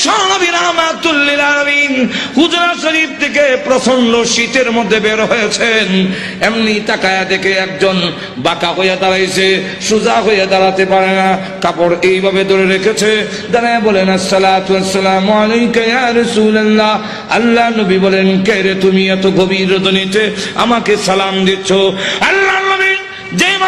বিশ্বনবী রহমাতুল্লিল আলামিন। হুজরা শরীফ থেকে প্রচণ্ড শীতের মধ্যে বের হয়েছেন। এমনি তাকায়া দেখে একজন বাঁকা হয়ে দাঁড়াইছে, সোজা হয়ে দাঁড়াতে পারে না। কাপড় এইভাবে ধরে রেখেছে। দাঁড়ায় বলেন আসসালামু রাসূলুল্লাহ। আল্লাহ নবী বলেন, কে রে তুমি এত গভীর রজনীতে আমাকে সালাম দিচ্ছ? আল্লাহ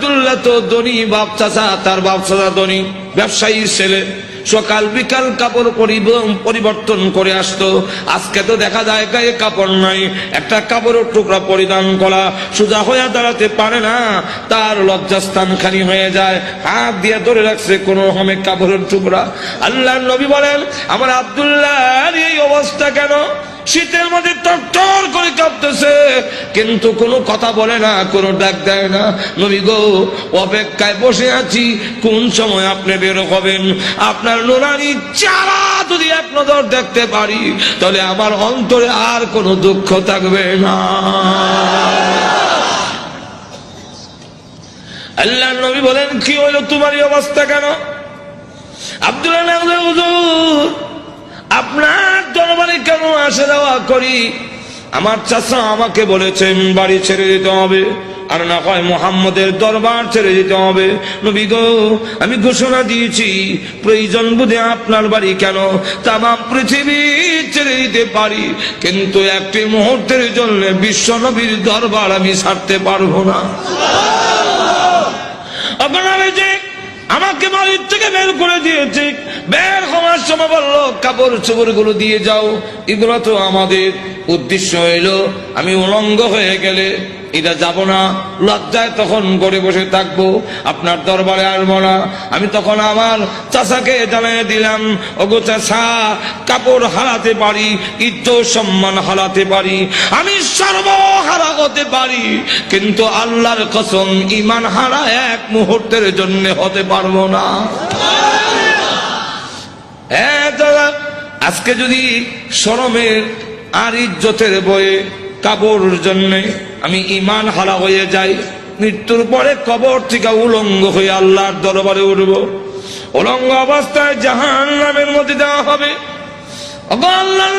আব্দুল্লাহ তো ধনী, বাপ চাচা, তার বাপ চাচা ধনী, ব্যবসায়ীর ছেলে। সকাল বিকাল কাপড় পরিব- পরিবর্তন করে আসতো। আজকে তো দেখা যায় গায়ে কাপড় নাই। একটা কাপড়ের টুকরা পরিধান করা সোজা হয়ে দাঁড়াতে পারে না। তার লজ্জাস্থান খানি হয়ে যায়। হাত দিয়ে ধরে রাখছে কোন রকমের কাপড়ের টুকরা। আল্লাহ নবী বলেন, আমার আব্দুল্লাহ এই অবস্থা কেন? শীতের মধ্যে টর করে কাঁপতেছে। কিন্তু কোনো কথা বলে না, কোনো ডাক দেয় না। নবী গো, অপেক্ষায় বসে আছি, কোন সময় আপনি বের হবেন? আপনার নোরানি চারা যদি এক নজর দেখতে পারি, তাহলে আমার অন্তরে আর কোনো দুঃখ থাকবে না। আল্লাহ নবী বলেন, কি হইল তোমার অবস্থা কেন? আব্দুল্লাহ আপনার কেন আসা যাওয়া করি? আমার চাচা আমাকে বলেছেন বাড়ি ছেড়ে দিতে হবে। আর না হয় মোহাম্মদের দরবার ছেড়ে দিতে হবে। নবী গো, আমি ঘোষণা দিয়েছি, প্রয়োজন বুঝে আপনার বাড়ি কেন? তাম পৃথিবী ছেড়ে দিতে পারি, কিন্তু একটি মুহূর্তের জন্য বিশ্ব নবীর দরবার আমি ছাড়তে পারব না। আপনারা যে আমাকে বাড়ির থেকে বের করে দিয়েছে। বের হওয়ার সময় বলল, কাপড় চোপড়গুলো দিয়ে যাও। এগুলো তো আমাদের উদ্দেশ্য হইল। আমি উলঙ্গ হয়ে গেলে এটা যাব না। লজ্জায় তখন করে বসে থাকব। আপনার দরবারে আসব না। আমি তখন আমার চাষাকে জানিয়ে দিলাম, ওগো চাষা কাপড় হারাতে পারি, ইজ্জত সম্মান হারাতে পারি, আমি সর্বহারা হতে পারি, কিন্তু আল্লাহর কসম ইমান হারা এক মুহূর্তের জন্য হতে পারব না। হ্যাঁ আজকে যদি শরমের আর ইজ্জতের বয়ে কাপড়ের জন্য আমি ইমান হারা হয়ে যাই। মৃত্যুর পরে কবর থেকে উলঙ্গ হয়ে আল্লাহর দরবারে উঠব। উলঙ্গ অবস্থায় জাহান নামের মধ্যে দেওয়া হবে। আল্লাহর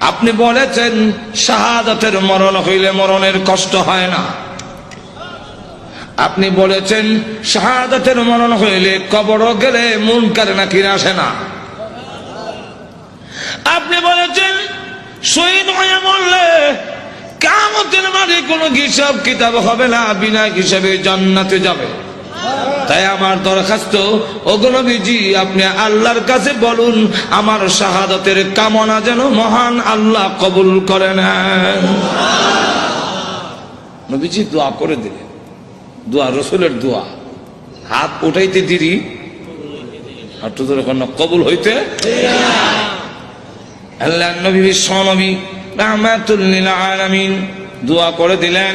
আপনি বলেছেন, শাহাদাতের মরণ হইলে মরণের কষ্ট হয় না। আপনি বলেছেন, শাহাদাতের মরণ হইলে কবর গেলে মন কারে নাকি আসে না। আপনি বলেছেন, শহীদ হয়ে মরলে কামতের মাঝে কোনো হিসাব কিতাব হবে না, বিনা হিসাবে জান্নাতে যাবে। তাই আমার দরখাস্ত অগনবীজি আপনি আল্লাহর কাছে বলুন, আমার শাহাদতের কামনা যেন মহান আল্লাহ কবুল করে নেন নবীজি দোয়া করে দিলেন। দোয়া, রসুলের দোয়া। হাত উঠাইতে দিরি আর তো কবুল হইতে আল্লাহ নবী বিশ্ব নবী রাহমাতুল্লিল আলামিন, দোয়া করে দিলেন।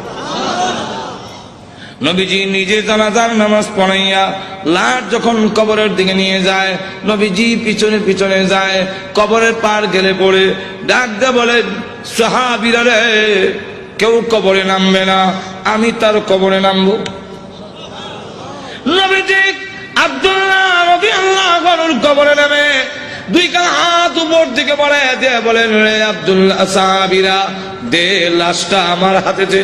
নবীজি নিজে জানাজার নামাজ পড়াইয়া লাট যখন কবরের দিকে নিয়ে যায়, নবীজি পিছনে পিছনে যায়, কবরের পার গেলে পড়ে, ডাক দে বলে, সাহাবিরা রে, কেউ কবরে নামবে না, আমি তার কবরে নামবো। নবীজি আব্দুল্লাহ রবি আল্লাহ কবরে নামে, দুই কান হাত উপর দিকে বলে দিয়ে বলেন, রে আব্দুল্লাহ সাহাবিরা, দে লাশটা আমার হাতে দে।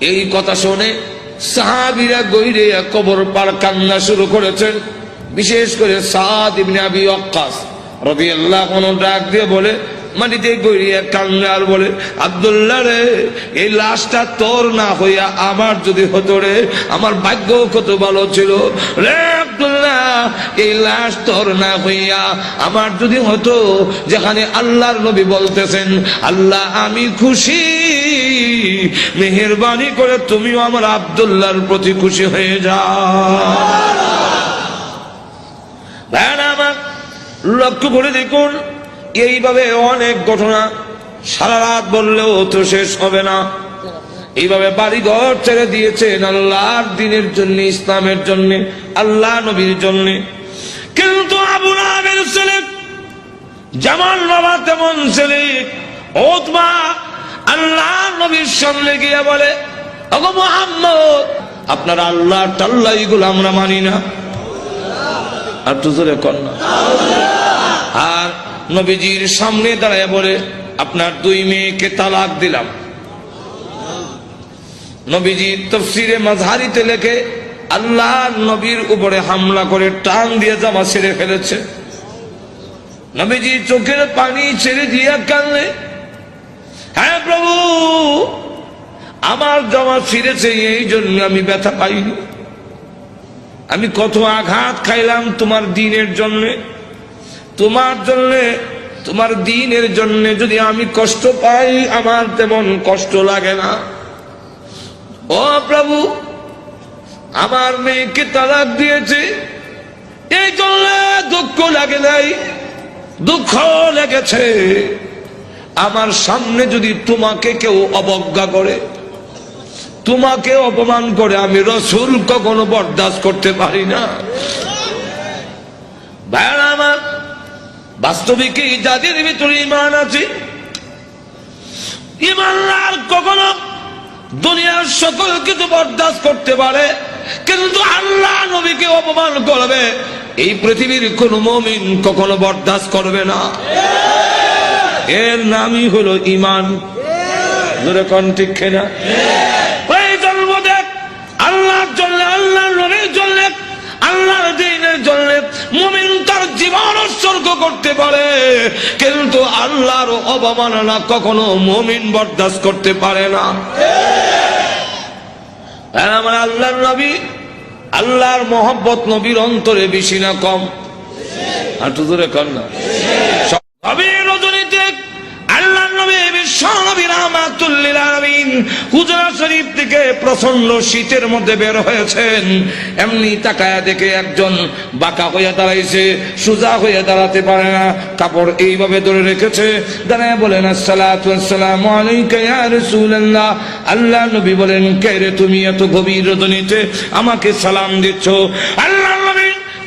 এই কথা শুনে সাহাবিরা গৈরে কবর পার কান্না শুরু করেছেন। বিশেষ করে সাদ ইবনে আবি ওয়াক্কাস রাদিয়াল্লাহু আনহু ডাক দিয়ে বলে মাটিতে গড়িয়া কান্না আর বলে, আব্দুল্লাহ রে, এই লাশটা তোর না হইয়া আমার যদি হতো রে, আমার ভাগ্য কত ভালো ছিল? রে আব্দুল্লাহ, এই লাশ তোর না হইয়া আমার যদি হতো, যেখানে আল্লাহর নবী বলতেছেন, আল্লাহ, আমি খুশি। মেহেরবানি করে তুমিও আমার আব্দুল্লাহর প্রতি খুশি হয়ে যাও। লক্ষ্য করে দেখুন এইভাবে অনেক ঘটনা সারা রাত বললেও তো শেষ হবে না। এইভাবে বাড়ি ঘর ছেড়ে দিয়েছেন আল্লাহর দিনের জন্য, ইসলামের জন্য, আল্লাহ নবীর জন্য। কিন্তু আবু ছেলে, জামাল বাবা তেমন ছেলে আল্লাহ নবীর সামনে গিয়ে বলে আপনার আল্লাহ টাল্লা এগুলো আমরা মানি না। আর তো জোরে না। আর নবীজির সামনে দাঁড়ায় বলে, আপনার দুই মেয়েকে তালাক দিলাম। নবীজি তফসিরে মাঝারিতে লেখে, আল্লাহ নবীর উপরে হামলা করে টান দিয়ে জামা ছেড়ে ফেলেছে। নবীজি চোখের পানি ছেড়ে দিয়া কানলে হ্যাঁ প্রভু, আমার জামা ছিঁড়েছে, এই জন্য আমি ব্যথা পাইনি। আমি কত আঘাত খাইলাম তোমার দিনের জন্য। তোমার জন্য, তোমার দিনের জন্য যদি আমি কষ্ট পাই, আমার তেমন কষ্ট লাগে না। ও প্রভু, আমার মেয়েকে তালাক দিয়েছে। এই জন্য দুঃখ লাগে নাই, দুঃখ লেগেছে। আমার সামনে যদি তোমাকে কেউ অবজ্ঞা করে, তোমাকে অপমান করে, আমি রসুল কখনো বরদাস্ত করতে পারি না। ভাইয়ারা আমার বাস্তবিক যাদের ভিতরে ইমান আছে? ইমানদার কখনো দুনিয়ার সকল কিছু বরদাস্ত করতে পারে, কিন্তু আল্লাহ নবীকে অপমান করবে। এই পৃথিবীর কোন মমিন কখনো বরদাস্ত করবে না। এর নামই হলো ইমান দেখ, আল্লাহর জন্য আল্লাহ নবীর জন্য, আল্লাহর জন্য মুমিন তার জীবন করতে পারে, কিন্তু আল্লাহর অবমাননা কখনো মমিন বরদাস্ত করতে পারে না। আমার আল্লাহর নবী, আল্লাহর মোহব্বত নবীর অন্তরে বেশি না কম। হাঁটু ধরে কর না। সবই রজনীতে আল্লাহ নবী হুজরা শরীফ থেকে প্রচণ্ড শীতের মধ্যে বের হয়েছেন। এমনি তাকায়া দেখে একজন বাঁকা হয়ে দাঁড়াইছে, সোজা হয়ে দাঁড়াতে পারে না, কাপড় এইভাবে ধরে রেখেছে। দাঁড়ায় বলেন আসসালামু আলাইকা ইয়া রাসূলুল্লাহ। আল্লাহ নবী বলেন, কে রে তুমি এত গভীর রজনীতে আমাকে সালাম দিচ্ছ? আল্লাহ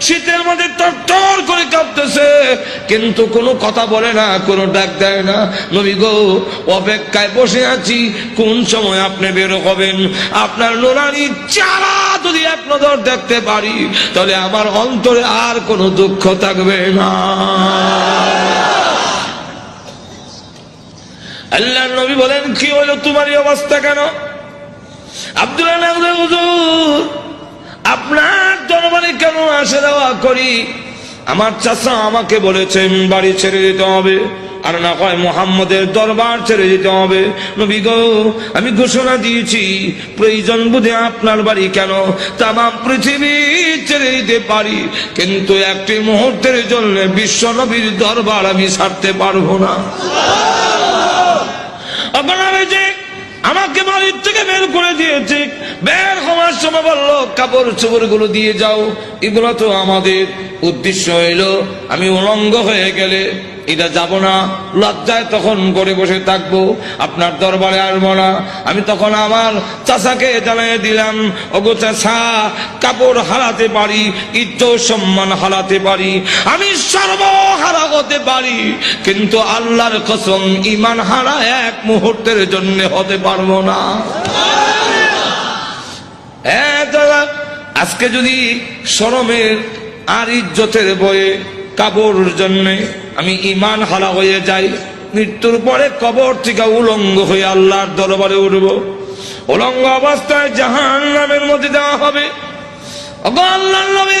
শীতের মধ্যে টর করে কাঁপতেছে। কিন্তু কোনো কথা বলে না, কোনো ডাক দেয় না। নবী গো, অপেক্ষায় বসে আছি, কোন সময় আপনি বের হবেন? আপনার নোরানি চারা যদি এক নজর দেখতে পারি, তাহলে আমার অন্তরে আর কোনো দুঃখ থাকবে না। আল্লাহ নবী বলেন, কি হলো? তোমার এই অবস্থা কেন? আব্দুল্লাহ হুজুর আপনার দরবারে কেন আসে দেওয়া করি? আমার চাচা আমাকে বলেছেন বাড়ি ছেড়ে দিতে হবে। আর না হয় মোহাম্মদের দরবার ছেড়ে দিতে হবে। নবী গো, আমি ঘোষণা দিয়েছি, প্রয়োজন বুঝে আপনার বাড়ি কেন? তাম পৃথিবী ছেড়ে দিতে পারি। কিন্তু একটি মুহূর্তের জন্য বিশ্ব নবীর দরবার আমি ছাড়তে পারব না। যে আমাকে বাড়ির থেকে বের করে দিয়েছে। বের হওয়ার সময় বলল, কাপড় চোপড়গুলো দিয়ে যাও। এগুলো তো আমাদের উদ্দেশ্য হইল। আমি উলঙ্গ হয়ে গেলে এটা যাব না। লজ্জায় তখন করে বসে থাকব। আপনার দরবারে আসব না। আমি তখন আমার চাচাকে জানিয়ে দিলাম। ওগো চাষা কাপড় হারাতে পারি, ইজ্জত সম্মান হারাতে পারি। আমি সর্বহারা হতে পারি। কিন্তু আল্লাহর কসম ইমান হারা এক মুহূর্তের জন্য হতে পারব না। আজকে যদি শরমের আর ইজ্জতের বয়ে কাবর জন্যে আমি ইমান হারা হয়ে যাই। মৃত্যুর পরে কবর থেকে উলঙ্গ হয়ে আল্লাহর দরবারে উঠব। উলঙ্গ অবস্থায় জাহান নামের মধ্যে দেওয়া হবে। আল্লাহ নবী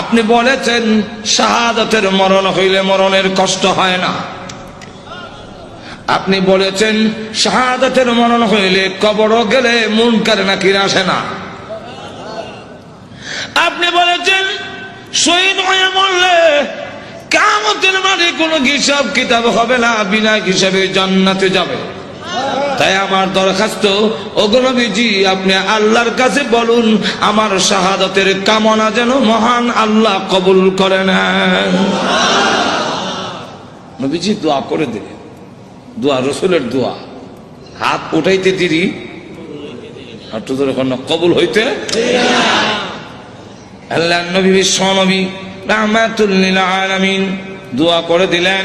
আপনি বলেছেন, শাহাদতের মরণ হইলে মরণের কষ্ট হয় না। আপনি বলেছেন, শাহাদতের মরণ হইলে কবর গেলে মন কারে নাকি আসে না। আপনি বলেছেন, শহীদ হয়ে মরলে কামতের মাঠে কোনো হিসাব কিতাব হবে না, বিনা হিসাবে জান্নাতে যাবে। তাই আমার দরখাস্ত অগনবীজি আপনি আল্লাহর কাছে বলুন, আমার শাহাদতের কামনা যেন মহান আল্লাহ কবুল করে নেন। নবীজি, দোয়া করে দিলেন দোয়া, রসুলের দোয়া। হাত উঠাইতে দিরি। একটু ধরে কবুল হইতে আল্লাহ নবী বিশ্ব নবী রাহমাতুল্লিল আলামিন, দোয়া করে দিলেন।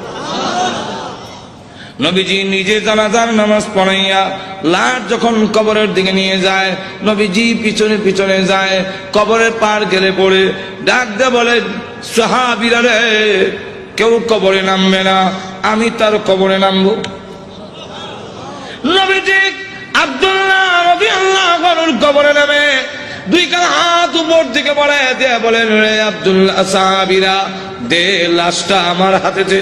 নবীজি নিজে জানাজার নামাজ পড়াইয়া লাশ যখন কবরের দিকে নিয়ে যায়, নবীজি পিছনে পিছনে যায়, কবরের পার গেলে পড়ে, ডাক দে বলে, সাহাবিরা রে, কেউ কবরে নামবে না, আমি তার কবরে নামবো। নবীজি আব্দুল্লাহ রবি আল্লাহ কবরে নামে, দুই কান হাত উপর দিকে বলে দিয়ে বলেন, রে আব্দুল্লাহ সাহাবিরা, দে লাশটা আমার হাতে দে।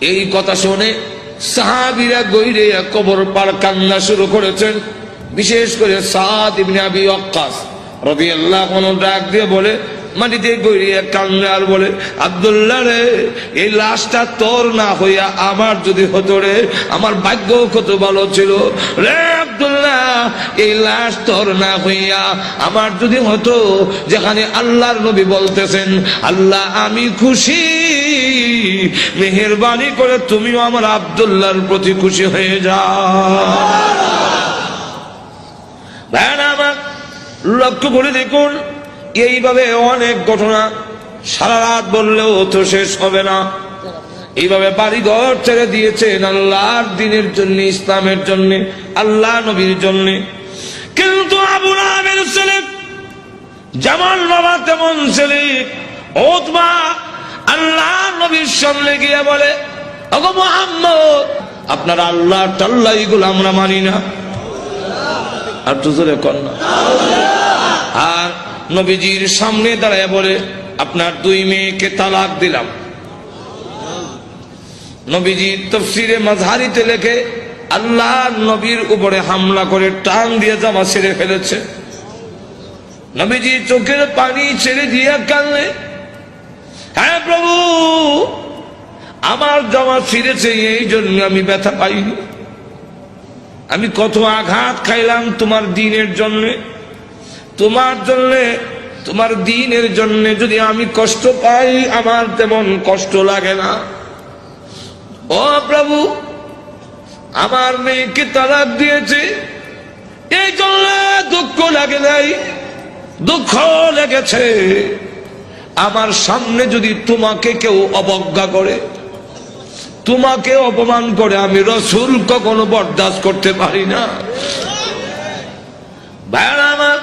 এই কথা শুনে সাহাবিরা গৈরে কবর পার কান্না শুরু করেছেন। বিশেষ করে সাদ ইবনে আবি ওয়াক্কাস রাদিয়াল্লাহু আনহু ডাক দিয়ে বলে, মাটিতে গৈরিয়া কান্না আর বলে, আব্দুল্লাহ রে, এই লাশটা তোর না হইয়া আমার যদি হতো রে, আমার ভাগ্য কত ভালো ছিল। রে আব্দুল্লাহ, এই লাশ তোর না হইয়া আমার যদি হতো, যেখানে আল্লাহর নবী বলতেছেন, আল্লাহ, আমি খুশি। মেহরবানি করে তুমিও আমার আব্দুল্লাহর প্রতি খুশি হয়ে যাও। আমার লক্ষ্য করে দেখুন, এইভাবে অনেক ঘটনা সারা রাত বললেও তো শেষ হবে না। এইভাবে বাড়ি ঘর ছেড়ে দিয়েছেন আল্লাহর দিনের জন্য, ইসলামের জন্য, আল্লাহ নবীর জন্য। কিন্তু আবু রামের ছেলে যেমন বাবা তেমন ছেলে, ওতবা আল্লাহ নবীর সামনে গিয়ে বলে, ওগো মোহাম্মদ, আপনার আল্লাহ টাল্লা এগুলো আমরা মানি না। আর দুজরে কন্যা আর নবীজির সামনে দাঁড়ায় বলে, আপনার দুই মেয়েকে তালাক দিলাম। নবীজির তফসিরে মাঝারিতে লেখে, আল্লাহ নবীর উপরে হামলা করে টান দিয়ে জামা ছেড়ে ফেলেছে। নবীজি চোখের পানি ছেড়ে দিয়ে কানলে হ্যাঁ প্রভু, আমার জমা ছিঁড়েছে, এই জন্য আমি ব্যথা পাইনি। আমি কত আঘাত খাইলাম তোমার দিনের জন্য। তোমার জন্য, তোমার দিনের জন্য যদি আমি কষ্ট পাই, আমার তেমন কষ্ট লাগে না। ও প্রভু, আমার মেয়েকে তালাক দিয়েছে। এই জন্য দুঃখ লাগে নাই, দুঃখ লেগেছে। আমার সামনে যদি তোমাকে কেউ অবজ্ঞা করে, তোমাকে অপমান করে, আমি রসুল কখনো বরদাস্ত করতে পারি না। ভাইয়ারা আমার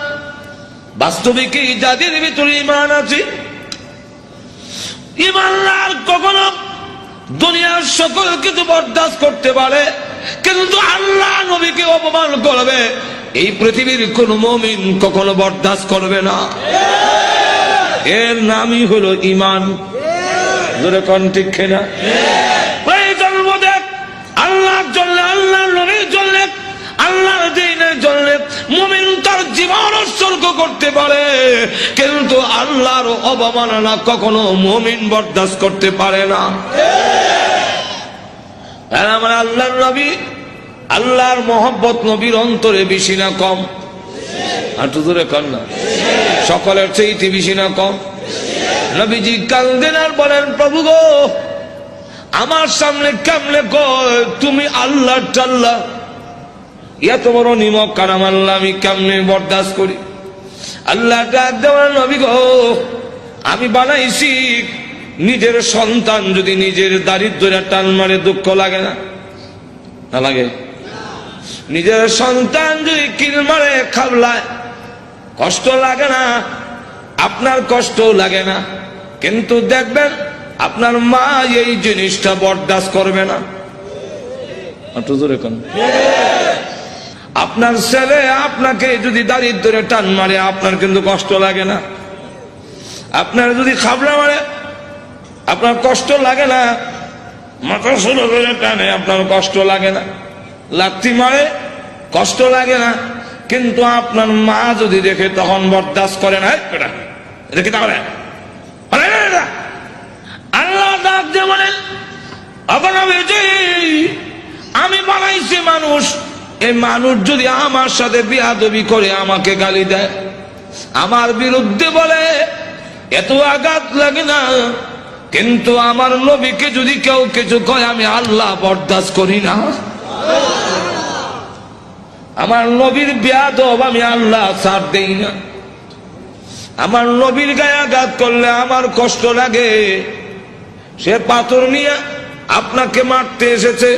বাস্তবিকই যাদের ভিতরে ইমান আছে? ইমানদার কখনো দুনিয়ার সকল কিছু বরদাস্ত করতে পারে, কিন্তু আল্লাহ নবীকে অপমান করবে, এই পৃথিবীর কোন মমিন কখনো বরদাস্ত করবে না। এর নামই হলো ইমান ধরে কন ঠিক আল্লাহর জন্য আল্লাহর জন্য তার জীবন উৎসর্গ করতে পারে। কিন্তু আল্লাহর অবমাননা কখনো মুমিন বরদাস্ত করতে পারে না। আমার আল্লাহর নবী, আল্লাহর মোহব্বত নবীর অন্তরে বেশি না কম। তো দূরে কর না। সকলের চেয়ে বেশি না কম। নবীজি কান্দেন আর বলেন, প্রভু গো, আমার সামনে কেমনে কয়? তুমি আল্লাহ টাল্লাহ এত বড় নিমক কারাম আল্লাহ, আমি কেমনে বরদাস্ত করি? আল্লাহ দেওয়ার নবী গো, আমি বানাইছি। নিজের সন্তান যদি নিজের দারিদ্র্যের টান মারে, দুঃখ লাগে না লাগে। নিজের সন্তান যদি কিল মারে খাবলায় কষ্ট লাগে না আপনার কষ্ট লাগে না। কিন্তু দেখবেন আপনার মা এই জিনিসটা বরদাস্ত করবে না। আপনার ছেলে আপনাকে যদি দারিদ্রে টান মারে আপনার কিন্তু কষ্ট লাগে না। আপনার যদি খাবলা মারে আপনার কষ্ট লাগে না। মাথা শুরু করে টানে আপনার কষ্ট লাগে না। লাত্তি মারে, কষ্ট লাগে না। কিন্তু আপনার মা যদি দেখে, তখন বরদাস্ত করে না এটা। দেখে তাহলে? আল্লাহ ডাক দিয়ে বলেন আমি বানাইছি মানুষ। এই মানুষ যদি আমার সাথে বিয়াদবি করে আমাকে গালি দেয়, আমার বিরুদ্ধে বলে, এত আঘাত লাগে না। কিন্তু আমার নবীকে যদি কেউ কিছু কয়, আমি আল্লাহ বরদাস্ত করি না। আমার নবীর বিয়াদব আমি আল্লাহ ছাড় দেই না। আমার নবীর গায়ে আঘাত করলে আমার কষ্ট লাগে। সে পাথর নিয়ে আপনাকে মারতে এসেছে।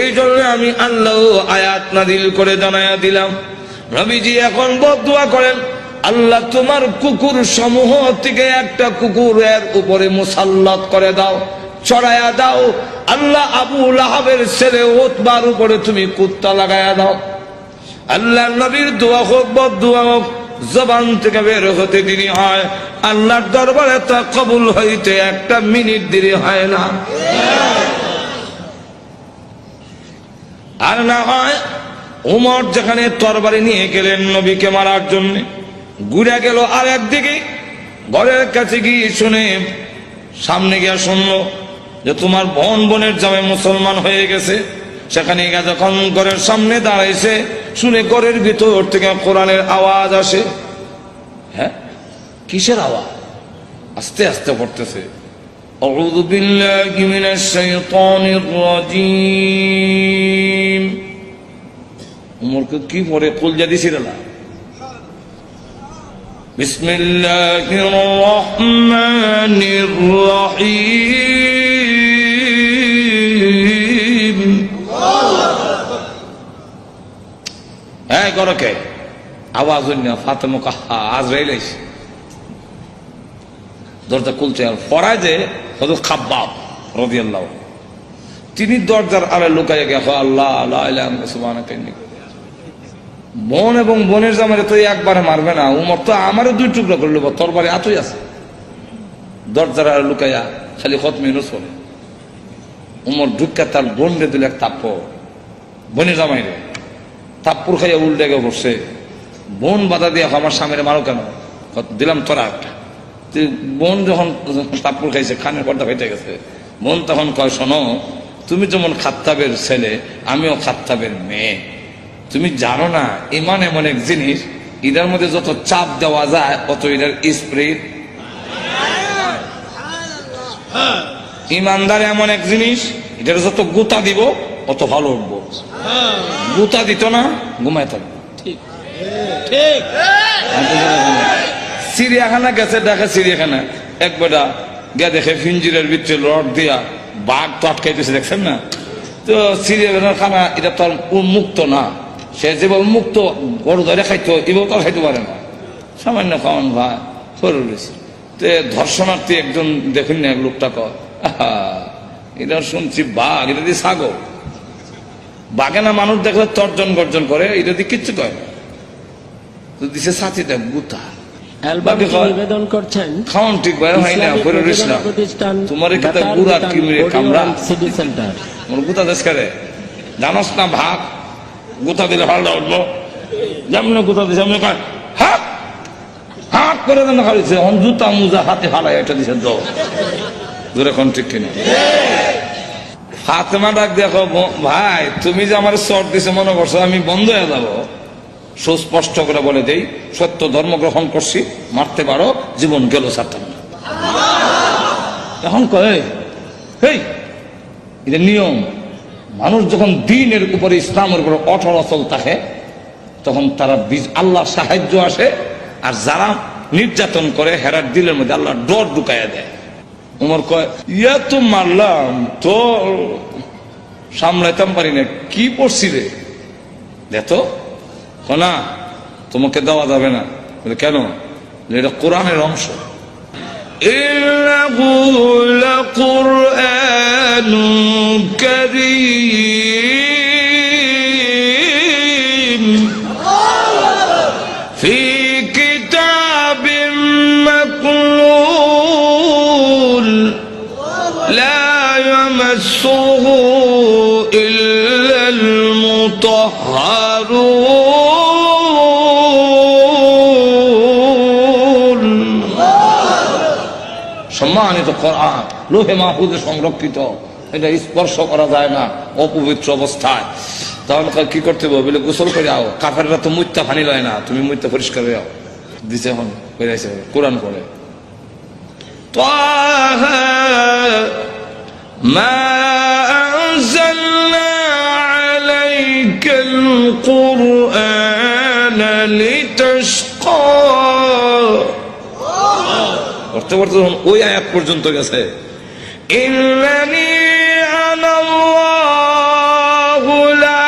এই জন্য আমি আল্লাহ আয়াত নাদিল করে জানায়া দিলাম। রবিজি এখন বদুয়া করেন, আল্লাহ তোমার কুকুর সমূহ থেকে একটা কুকুরের উপরে মুসাল্লাত করে দাও। চড়ায়া দাও। আল্লাহ আবু লাহাবের ছেলে ওতবার উপরে তুমি কুত্তা লাগায়া দাও। আল্লাহ নবীর দোয়া হোক বদুয়া হোক, জবান থেকে বের হতে দেরি হয়। আল্লাহর দরবারে তা কবুল হইতে একটা মিনিট দেরি হয় না। আর না হয় উমর যেখানে তরবারি নিয়ে গেলেন নবীকে মারার জন্য, ঘুরে গেল আর একদিকে ঘরের কাছে গিয়ে শুনে সামনে গিয়ে শুনলো যে তোমার বোন বোনের জামে মুসলমান হয়ে গেছে সেখানে গিয়ে যখন ঘরের সামনে দাঁড়াইছে শুনে ঘরের ভিতর থেকে কোরআনের আওয়াজ আসে হ্যাঁ কিসের আওয়াজ আস্তে আস্তে পড়তেছে أعوذ بالله من الشيطان الرجيم উমরকে কি পড়ে কুল জাদি সিরালা بسم الله الرحمن الرحيم হ্যাঁ গরকে আওয়াজ না, ফাতেমা কাহা, আজরাইল আইছে। দরজা খুলছে আর পড়ায় যে হয়তো খাব্বাব রবি আল্লাহ তিনি দরজার আড়ে লুকাইয়া গেছে আল্লাহ আল্লাহ বোন এবং বোনের জামারে তো একবারে মারবে না, উমর তো আমারও দুই টুকরো করে নেব তোর বাড়ি এতই আছে। দরজার আড়ে লুকাইয়া খালি খত মেনু চলে উমর ঢুকা তার বোন রে দিল এক তাপ্প বোনের জামাই রে তাপ্পুর খাইয়া উল্টে গে বসছে। বোন বাধা দিয়ে আমার স্বামীরে মারো কেন? দিলাম তোরা একটা। বোন যখন তাপ্পুর খাইছে, খানের পর্দা ফেটে গেছে। বোন তখন কয়, শোনো, তুমি যেমন খাত্তাবের ছেলে, আমিও খাত্তাবের মেয়ে। তুমি জানো না, ইমান এমন এক জিনিস, এটার মধ্যে যত চাপ দেওয়া যায়, অত এটার স্প্রিট ইমানদার এমন এক জিনিস, এটার যত গুতা দিব অত ভালো উঠবো গুতা দিত না ঘুমায় থাকব ঠিক। চিড়িয়াখানা গেছে দেখে চিড়িয়াখানা। এক বেটা গিয়া দেখে ফিঞ্জিরের ভিতরে রড দিয়া বাঘ তো আটকাইতেছে দেখছেন না? তো চিড়িয়াখানার খানা এটা তো উন্মুক্ত না। সে যেভাবে মুক্ত গরু ধরে খাইতো এভাবে তো খাইতে পারে না। সামান্য খাওয়ান ভাই সরু রয়েছে তো ধর্ষণার্থী একজন দেখুন না এক লোকটা আহা, এটা শুনছি বাঘ এটা দিয়ে ছাগল। বাঘে না মানুষ দেখলে তর্জন গর্জন করে এটা দিয়ে কিচ্ছু কয় না। তো দিছে সাথীটা গুতা। অ্যালবামটি বাকি। নিবেদন করছেন। খাওয়ান ঠিক ভাই হয় না করে রইস না। তোমার গুড়া সেন্টার। গুতা দেশ করে? জানোস না ভাগ গুতা দিলে ভালো উঠবো? যেমন গুতা দিছে এমনি কয় হাত হাত করে দেন জুতা মুজা হাতে হালাই এটা দিছে দূরে কোন ঠিক কিনা? ফাতেমা ডাক দেখো ভাই, তুমি যে আমার চট দিছে মনে করছ, আমি বন্ধ হয়ে যাব। সুস্পষ্ট করে বলে দেই, সত্য ধর্ম গ্রহণ করছি, মারতে পারো, জীবন গেল ছাড়তাম না এখন কয়, হেই, এটা নিয়ম। মানুষ যখন দিনের উপরে ইসলামের উপরে অটল অচল থাকে, তখন তারা বীজ- আল্লাহর সাহায্য আসে, আর যারা নির্যাতন করে, হেরার দিলের মধ্যে আল্লাহ ডর ঢুকাইয়া দেয়। উমর কয় ইয়া তো মারলাম তো সামলাইতাম পারি না কি পড়ছি রে দেখো না তোমাকে দেওয়া যাবে না বলে, কেন বলে, এটা কোরআনের অংশ إنه لقرآن كريم لا يمسه إلا المطهرون সম্মানিত কোরআন লোহে মাহফুজে সংরক্ষিত এটা স্পর্শ করা যায় না অপবিত্র অবস্থায় তাহলে কয় কি করতে হবে বলে গোসল করে আও কাফেররা তো মুত্যা ফানি লয় না তুমি মুত্যা পরিষ্কার হয়ে আও দিছে এখন বেরাইছে কোরআন পড়ে طه ما أنزلنا عليك القرآن لتشقى করতে করতে যখন ওই আয়াত পর্যন্ত গেছে ইন্নানি আনা আল্লাহু লা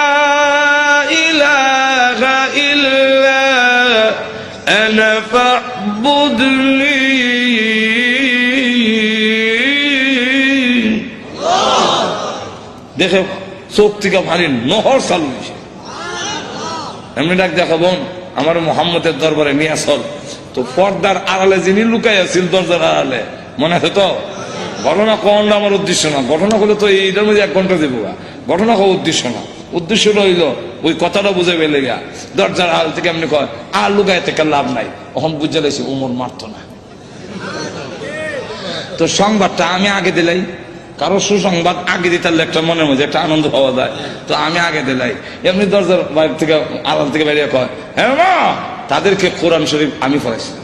ইলাহা ইল্লা আনা ফা'বুদনি দেখে চোখ থেকে পানি নহর চালু হয়েছে। এমনি ডাক দেখা বোন, আমার মোহাম্মদের দরবারে নিয়ে আসল তো পর্দার আড়ালে যিনি লুকাই আছিল, দরজার আড়ালে, মনে আছে তো? ঘটনা কখনটা আমার উদ্দেশ্য না। ঘটনা করলে তো এইটার মধ্যে এক ঘণ্টা দেবো। ঘটনা কো উদ্দেশ্য না। উদ্দেশ্য রইল ওই কথাটা বুঝে পেলে গা। দরজার আড়াল থেকে এমনি কয়, আর লুকায় থেকে লাভ নাই। তখন বুঝে লাইছি, উমর মারতো না। তো সংবাদটা আমি আগে দিলাই। কারও সুসংবাদ আগে দিতে পারলে একটা মনের মধ্যে একটা আনন্দ পাওয়া যায়। তো আমি আগে দিলাই। এমনি দরজার বাইরে থেকে, আড়াল থেকে বেরিয়ে কয় হ্যাঁ মা তাদেরকে কোরআন শরীফ আমি পড়াইছিলাম